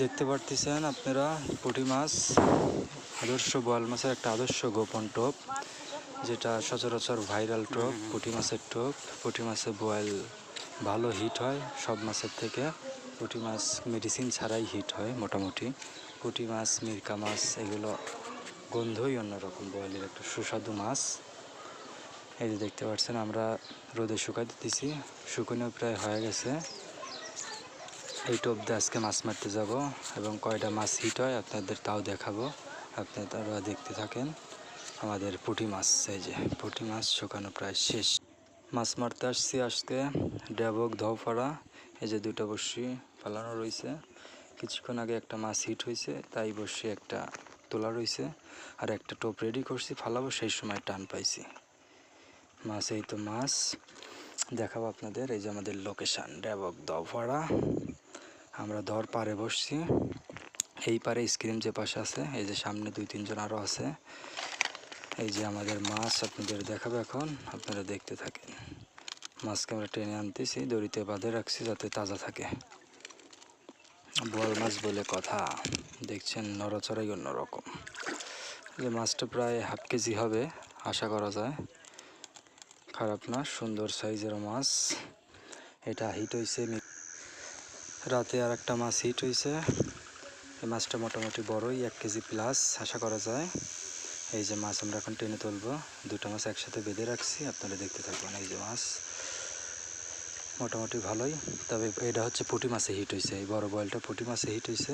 দেখতে পারতেছেন আপনারা পুঁটি মাছ। আদর্শ বোয়াল মাছের একটা আদর্শ গোপন টোপ, যেটা সচরাচর ভাইরাল টোপ, পুঁটি মাছের টোপ। পুঁটি মাছের বোয়াল ভালো হিট হয় সব মাছের থেকে। পুঁটি মাছ মেডিসিন ছাড়াই হিট হয় মোটামুটি। পুঁটি মাছ, মিরকা মাছ, এগুলো গন্ধই অন্যরকম বোয়ালের একটা সুস্বাদু মাছ। এই যে দেখতে পাচ্ছেন, আমরা রোদে শুকাই দিতেছি শুকনো প্রায় হয়ে গেছে। এই টোপ দিয়ে আজকে মাছ মারতে যাব এবং কয়টা মাছ হিট হয় আপনাদের তাও দেখাবো। আপনারা দেখতে থাকেন আমাদের পুঁটি মাছ, এই যে পুঁটি মাছ শুকানো প্রায় শেষ। মাছ মারতে আসছি আজকে ডেবক ধওপাড়া, এই যে দুটো বসি পালানো রয়েছে। কিছুক্ষণ আগে একটা মাছ হিট হয়েছে, তাই বসে একটা তোলা রয়েছে আর একটা টোপ রেডি করছি, ফালাবো, সেই সময় টান পাইছি। মাছ, এই তো মাছ। দেখাবো আপনাদের, এই যে আমাদের লোকেশান ডেবক দভাড়া আমরা ধর পারে বসছি। এই পারে স্ক্রিন যে পাশে আছে, এই যে সামনে দুই তিনজন আরও আছে। এই যে আমাদের মাছ, আপনাদের দেখাবো এখন, আপনারা দেখতে থাকেন। মাছকে আমরা টেনে আনতেছি, দড়িতে বাঁধে রাখছি যাতে তাজা থাকে। বোয়াল মাছ বলে কথা, দেখছেন নড়াচড়াই অন্যরকম। যে মাছটা প্রায় হাফ কেজি হবে, আশা করা যায়। খারাপ না, সুন্দর সাইজের মাছ। এটা হিট হয়েছে রাতে আর একটা মাছ হিট হয়েছে এই মাছটা মোটামুটি বড়ই, এক কেজি প্লাস আশা করা যায়। এই যে মাছ আমরা এখন টেনে তুলবো। দুটো মাছ একসাথে বেঁধে রাখছি, আপনারা দেখতে থাকবেন এই যে মাছ। মোটামুটি ভালোই। তবে এটা হচ্ছে পুঁটি মাছে হিট হয়েছে এই বড় বয়েলটা পুঁটি মাছে হিট হয়েছে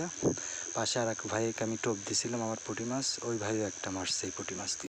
পাশে আর এক ভাইকে আমি টোপ দিছিলাম আমার পুঁটি মাছ। ওই ভাইও একটা মারছে এই পুঁটি মাছ